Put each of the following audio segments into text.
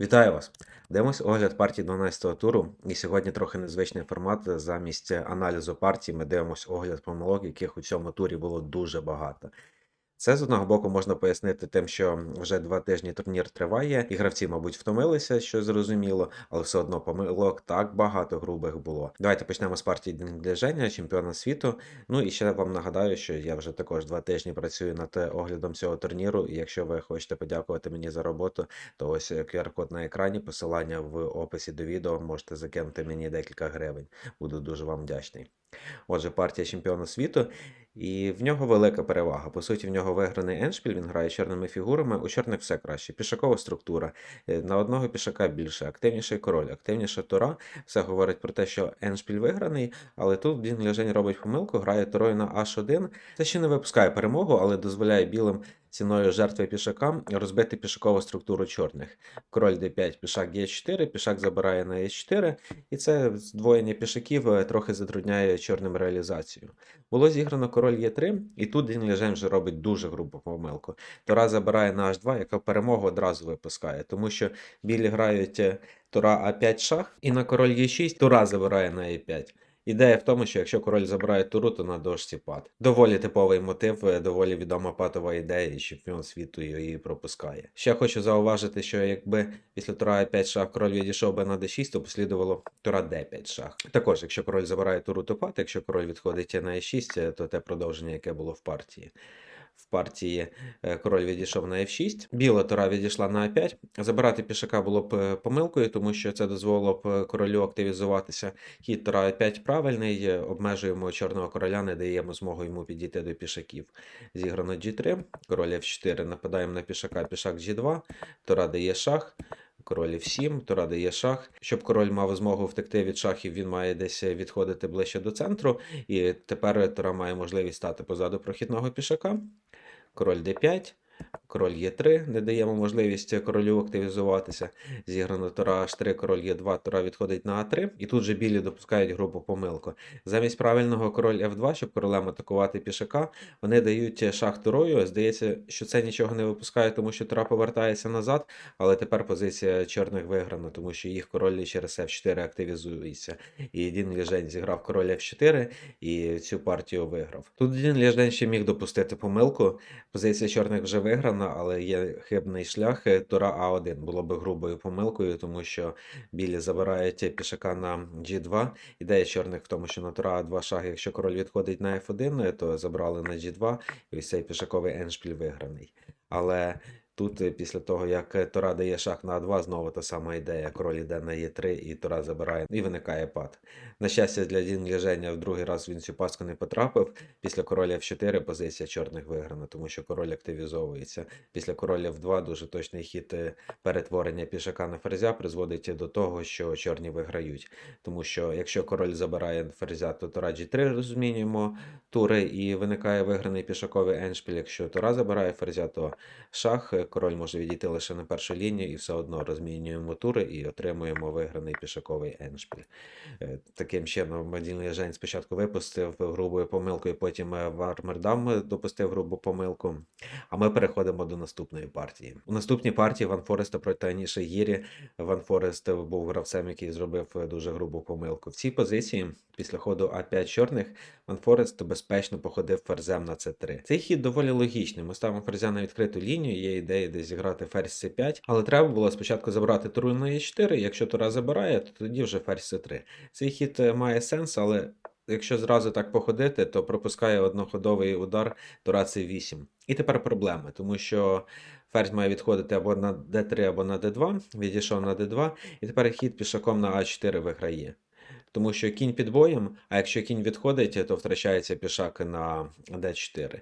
Вітаю вас! Дивимось огляд партії 12-го туру. І сьогодні трохи незвичний формат. Замість аналізу партії ми дивимось огляд помилок, яких у цьому турі було дуже багато. Це з одного боку можна пояснити тим, що вже два тижні турнір триває, і гравці, мабуть, втомилися, що зрозуміло, але все одно помилок так багато грубих було. Давайте почнемо з партії Дінгляження, чемпіона світу. Ну і ще вам нагадаю, що я вже також два тижні працюю над оглядом цього турніру. І якщо ви хочете подякувати мені за роботу, то ось QR-код на екрані, посилання в описі до відео, можете закинути мені декілька гривень. Буду дуже вам вдячний. Отже, партія чемпіона світу, і в нього велика перевага. По суті, в нього виграний еншпіль, він грає чорними фігурами. У чорних все краще. Пішакова структура. Е, На одного пішака більше, активніший король, активніша тура. Все говорить про те, що еншпіль виграний, але тут Дін Ляжень робить помилку, грає турою на H1. Це ще не випускає перемогу, але дозволяє білим ціною жертви пішака розбити пішакову структуру чорних. Король d5, пішак Е4, пішак забирає на Е4, і це здвоєння пішаків е, трохи затрудняє чорним реалізацію. Було зіграно король Е3, і тут Дін Лежен вже робить дуже грубу помилку. Тора забирає на H2, яка перемогу одразу випускає, тому що білі грають е, Тура А5 шах, і на король Е6 Тура забирає на Е5. Ідея в тому, що якщо король забирає туру, то на дошці пад. Доволі типовий мотив, е, доволі відома патова ідея, і чемпіон світу її пропускає. Ще хочу зауважити, що якби після тура Е5 шах король відійшов би на d6, то послідувало тура d5 шах. Також, якщо король забирає туру, то пад, якщо король відходить на e6, то те продовження, яке було в партії. В партії е, король відійшов на f6, біла тура відійшла на a5. Забирати пішака було б е, помилкою, тому що це дозволило б е, королю активізуватися. Хід тура a5 правильний, обмежуємо чорного короля, не даємо змогу йому підійти до пішаків. Зіграно g3, король f4, нападаємо на пішака, пішак g2, тура дає шах. Король f7, тура дає шах. Щоб король мав змогу втекти від шахів, він має десь відходити ближче до центру. І тепер тура має можливість стати позаду прохідного пішака. Король d5, король Е3, не даємо можливість королю активізуватися. Зіграно тура H3, король Е2, тура відходить на А3, і тут же білі допускають грубу помилку. Замість правильного король F2, щоб королем атакувати пішака, вони дають шах турою. Здається, що це нічого не випускає, тому що тура повертається назад, але тепер позиція чорних виграна, тому що їх король через F4 активізується. І Дін Ліжень зіграв король F4 і цю партію виграв. Тут Дін Ліжень ще міг допустити помилку. Позиція чорних вже виграна, але є хибний шлях. е, Тура А1 було би грубою помилкою, тому що білі забирають пішака на G2. Ідея чорних в тому, що на Тура А2 шах, якщо король відходить на F1, то забрали на G2, і цей пішаковий еншпіль виграний. Але тут, е, після того, як е, Тура дає шах на А2, знову та сама ідея. Король йде на Е3 і Тура забирає, і виникає пад. На щастя, для Дін Ляження в другий раз він цю паску не потрапив. Після короля F4 позиція чорних виграна, тому що король активізовується. Після короля F2 дуже точний хід е, перетворення пішака на ферзя призводить до того, що чорні виграють. Тому що якщо король забирає ферзя, то Тура G3 розмінюємо тури і виникає виграний пішаковий еншпіль. Якщо Тура забирає ферзя, то шах, король може відійти лише на першу лінію і все одно розмінюємо тури і отримуємо виграний пішаковий еншпіль. Е, Таким чином, Мадін Ляжень спочатку випустив грубою помилкою, потім е, Вармердам допустив грубу помилку. А ми переходимо до наступної партії. У наступній партії Ван Фореста проти Аніші Гірі. Ван Форест був гравцем, який зробив е, дуже грубу помилку. В цій позиції, після ходу А5 чорних, Ван Форест безпечно походив ферзем на С3. Цей хід доволі логічний. Ми ставимо ферзя на відкриту лінію, є ідея десь зіграти ферзь С5, але треба було спочатку забрати туру на Е4. Якщо тура забирає, то тоді вже ферзь С3. Цей хід е, має сенс, але. Якщо зразу так походити, то пропускає одноходовий удар тура c8. І тепер проблеми, тому що ферзь має відходити або на d3, або на d2, відійшов на d2, і тепер хід пішаком на a4 виграє. Тому що кінь під боєм, а якщо кінь відходить, то втрачається пішак на d4.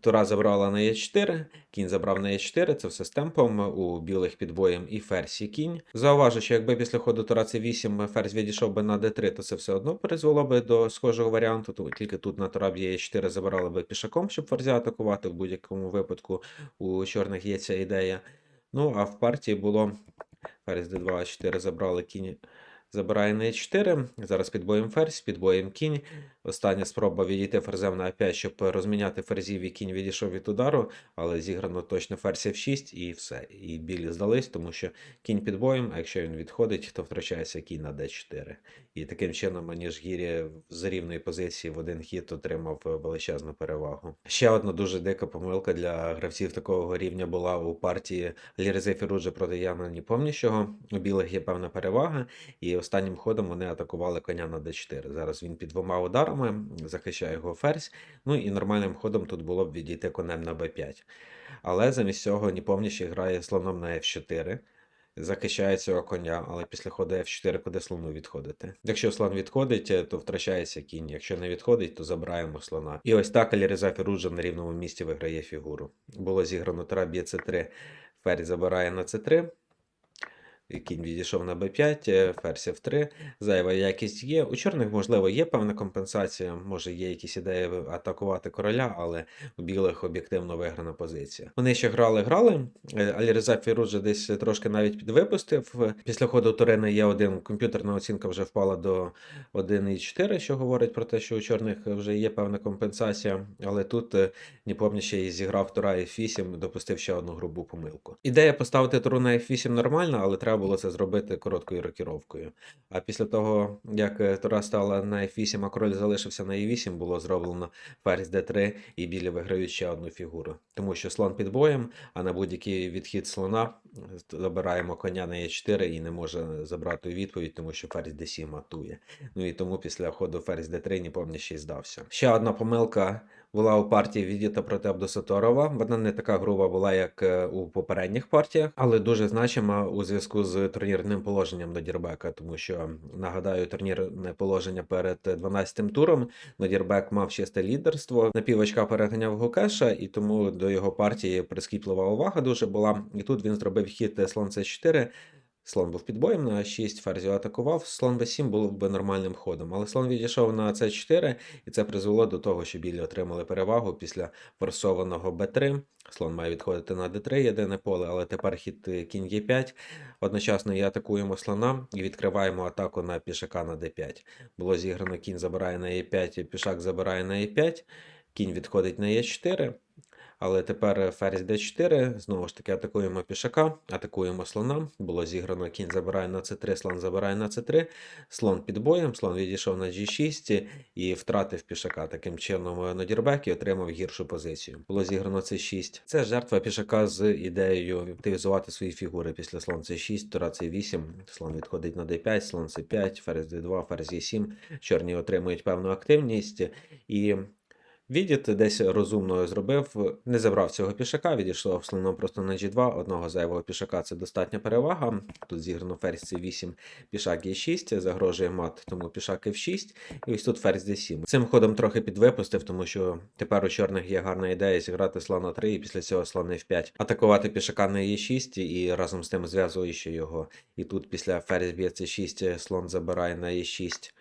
Тура забрала на e4, кінь забрав на e4, це все з темпом у білих під боєм і ферзь і кінь. Зауважу, що якби після ходу тура c8 ферзь відійшов би на d3, то це все одно призвело би до схожого варіанту. Тільки тут на тура б'є e4 забирали би пішаком, щоб ферзя атакувати. В будь-якому випадку у чорних є ця ідея. Ну, а в партії було ферзь d2, а4 забрали кінь. Забирає на e4. Зараз під боєм ферзь, під боєм кінь. Остання спроба відійти ферзем на А5, щоб розміняти ферзів, і кінь відійшов від удару, але зіграно точно ферзь F6 і все. І білі здались, тому що кінь під боєм, а якщо він відходить, то втрачається кінь на d4. І таким чином Аніж Гірі з рівної позиції в один хід отримав величезну перевагу. Ще одна дуже дика помилка для гравців такого рівня була у партії Лірези Фіруджа проти Яна Ніпомніщого. У білих є певна перевага, і останнім ходом вони атакували коня на d4. Зараз він під двома ударами захищає його ферзь. Ну і нормальним ходом тут було б відійти конем на b5. Але замість цього Ніпомніщий грає слоном на f4 захищає цього коня, але після ходу F4 куди слону відходити. Якщо слон відходить, то втрачається кінь. Якщо не відходить, то забираємо слона. І ось так Аліреза Фіруджа на рівному місці виграє фігуру. Було зіграно тура б'є c3, ферзь забирає на c3. І Кінь відійшов на b5, ферзь f3. Зайва якість є. У чорних, можливо, є певна компенсація, може є якісь ідеї атакувати короля, але у білих об'єктивно виграна позиція. Вони ще грали, грали. Е, Аліреза Фіруджа десь трошки навіть підвипустив. Після ходу Турини є один комп'ютерна оцінка вже впала до 1,4, що говорить про те, що у чорних вже є певна компенсація. Але тут Ніпомні ще й зіграв тура F8, допустив ще одну грубу помилку. Ідея поставити туру на F8 нормальна, але треба було це зробити короткою рокіровкою. А після того, як е, тура стала на F8, а король залишився на E8, було зроблено ферзь D3 і білі виграють ще одну фігуру. Тому що слон під боєм, а на будь-який відхід слона забираємо коня на Е4 і не може забрати відповідь, тому що ферзь D7 матує. Ну і тому після ходу ферзь D3 Ніпомні ще й здався. Ще одна помилка була у партії Відіта проти Абдосаторова. Вона не така груба була, як е, у попередніх партіях, але дуже значима у зв'язку з турнірним положенням Нодірбека, тому що нагадаю, турнірне положення перед 12-тим туром. Нодірбек мав чисте лідерство, на півочка переганяв Гокеша, і тому до його партії прискіплива увага дуже була. І тут він зробив хід слон С4. Слон був під боєм на 6, ферзь атакував, слон b7 був би нормальним ходом. Але слон відійшов на c4, і це призвело до того, що білі отримали перевагу після форсованого b3. Слон має відходити на d3, єдине поле, але тепер хід кінь e5. Одночасно і атакуємо слона і відкриваємо атаку на пішака на d5. Було зіграно кінь забирає на e5, пішак забирає на e5, кінь відходить на e4. Але тепер ферзь d4, знову ж таки атакуємо пішака, атакуємо слона. Було зіграно кінь забирає на c3, слон забирає на c3, слон під боєм, слон відійшов на g6 і втратив пішака. Таким чином Нодірбек і отримав гіршу позицію. Було зіграно c6. Це жертва пішака з ідеєю активізувати свої фігури після слон c6, тура c8, слон відходить на d5, слон c5, ферзь d2, ферзь e7. Чорні отримують певну активність і. Відіт десь розумно зробив, не забрав цього пішака, відійшло слоном просто на G2, одного зайвого пішака це достатня перевага. Тут зіграно ферзь C8, пішак Е6, загрожує мат, тому пішак F6, і ось тут ферзь D7. Цим ходом трохи підвипустив, тому що тепер у чорних є гарна ідея зіграти слона 3 і після цього слон F5. Атакувати пішака на Е6 і разом з тим зв'язуючи його. І тут після ферзь б'є C6, слон забирає на Е6.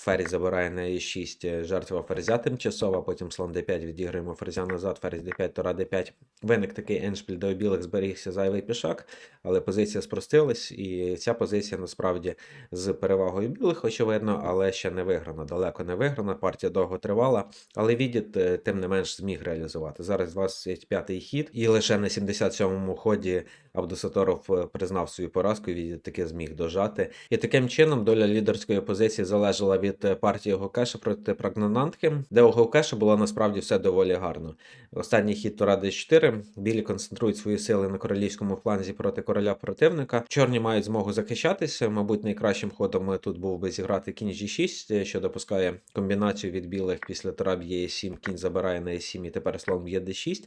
Ферзь забирає на e6 жертва ферзя тимчасова, потім слон d5 відіграємо ферзя назад, ферзь d5, тора d5. Виник такий еншпіль, де у білих зберігся зайвий пішак, але позиція спростилась, і ця позиція насправді з перевагою білих, очевидно, але ще не виграна. Далеко не виграна. Партія довго тривала, але відіт, е, тим не менш, зміг реалізувати. Зараз 25-й хід, і лише на 77-му ході Абдусаторов е, признав свою поразку, відіт таки зміг дожати. І таким чином доля лідерської позиції залежала від е, партії Гокеша проти Прагнанантки, де у Гокеша було насправді все доволі гарно. Останній хід Тура d4. Білі концентрують свої сили на королівському фланзі проти короля противника. Чорні мають змогу захищатися. Мабуть, найкращим ходом тут був би зіграти кінь g6, що допускає комбінацію від білих після Тура б'є 7 кінь забирає на e7 і тепер слон б'є d6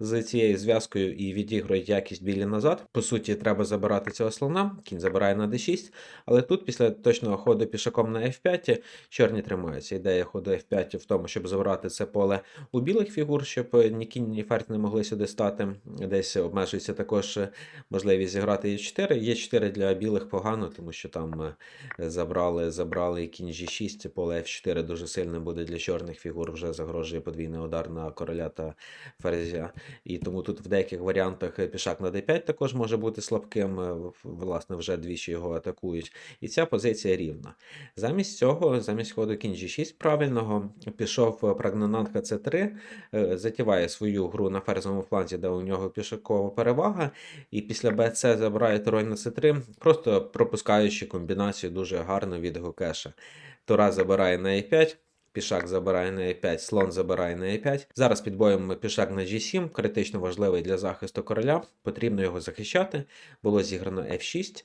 з цією зв'язкою і відіграють якість білі назад. По суті, треба забирати цього слона, кінь забирає на d6, але тут після точного ходу пішаком на f5 чорні тримаються. Ідея ходу f5 в тому, щоб забрати це поле у білих фігур, щоб ні кінь, ні ферзь не могли сюди стати. Десь обмежується також можливість зіграти e4. Е4 для білих погано, тому що там забрали забрали кінь g6, поле f4 дуже сильно буде для чорних фігур, вже загрожує подвійний удар на короля та ферзя. І тому тут в деяких варіантах пішак на d5 також може бути слабким, е, власне, вже двічі його атакують. І ця позиція рівна. Замість цього, замість ходу кінь G6 правильного, пішов е, Прагнананка C3, е, затіває свою гру на ферзовому фланзі, де у нього пішокова перевага, і після BC забирає турой на C3, просто пропускаючи комбінацію дуже гарно від Гокеша. Тура забирає на E5, пішак забирає на E5, слон забирає на E5. Зараз під боєм пішак на G7, критично важливий для захисту короля, потрібно його захищати. Було зіграно F6.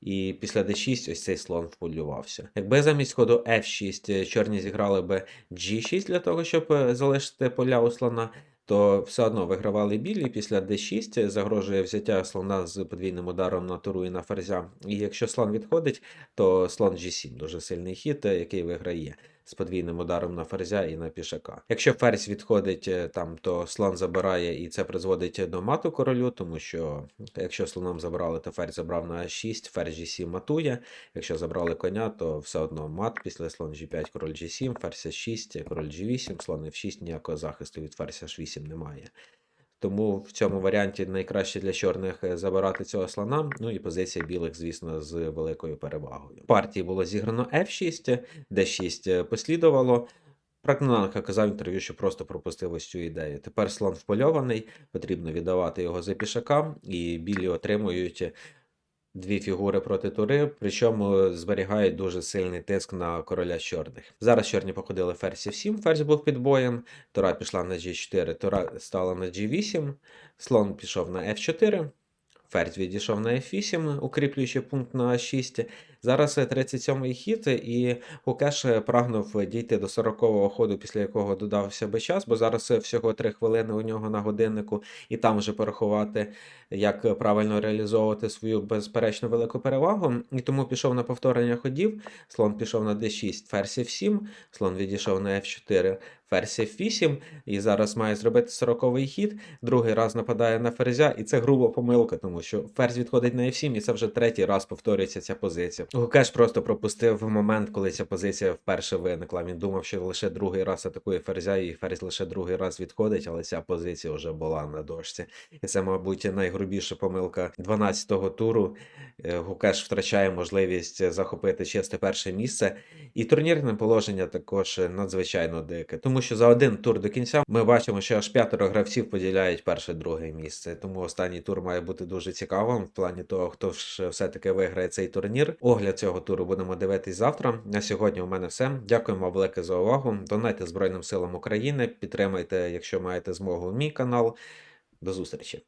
І після d6 ось цей слон вполювався. Якби замість ходу f6 е, чорні зіграли би g6 для того, щоб е, залишити поля у слона, то все одно вигравали білі. Після d6 загрожує взяття слона з подвійним ударом на туру і на ферзя. І якщо слон відходить, то слон g7 дуже сильний хід, е, який виграє з подвійним ударом на ферзя і на пішака. Якщо ферзь відходить е, там, то слон забирає, і це призводить до мату королю, тому що якщо слоном забрали, то ферзь забрав на 6, ферзь g7 матує. Якщо забрали коня, то все одно мат після слон g5, король g7, ферзь 6, король g8, слон f6, ніякого захисту від ферзя h8 немає. Тому в цьому варіанті найкраще для чорних е, забирати цього слона. Ну і позиція білих, звісно, з великою перевагою. В партії було зіграно F6, D6 послідувало. Прагнанка казав інтерв'ю, що просто пропустив ось цю ідею. Тепер слон впольований, потрібно віддавати його за пішака, і білі отримують дві фігури проти тури, причому зберігають дуже сильний тиск на короля чорних. Зараз чорні походили ферзь 7, ферзь був під боєм, тура пішла на G4, тура стала на G8, слон пішов на F4. Ферзь відійшов на F8, укріплюючи пункт на 6. Зараз 37-й хід, і Гукеш прагнув дійти до 40-го ходу, після якого додався би час, бо зараз всього 3 хвилини у нього на годиннику, і там вже порахувати, як правильно реалізовувати свою безперечно велику перевагу. І тому пішов на повторення ходів. Слон пішов на D6, ферзь F7, слон відійшов на F4, ферзь F8, і зараз має зробити 40-й хід. Другий раз нападає на ферзя, і це груба помилка, тому що ферзь відходить на F7, і це вже третій раз повторюється ця позиція. Гукеш просто пропустив момент, коли ця позиція вперше виникла. Він думав, що лише другий раз атакує ферзя, і ферзь лише другий раз відходить, але ця позиція вже була на дошці. І це, мабуть, найгрубіша помилка 12-го туру. Е, Гукеш втрачає можливість захопити чисте перше місце. І турнірне положення також надзвичайно дике, тому що за один тур до кінця ми бачимо, що аж п'ятеро гравців поділяють перше-друге місце. Тому останній тур має бути дуже цікавим в плані того, хто ж все-таки виграє цей турнір. Огляд цього туру будемо дивитись завтра. На сьогодні у мене все. Дякую вам велике за увагу. Донайте Збройним силам України. Підтримайте, якщо маєте змогу, мій канал. До зустрічі!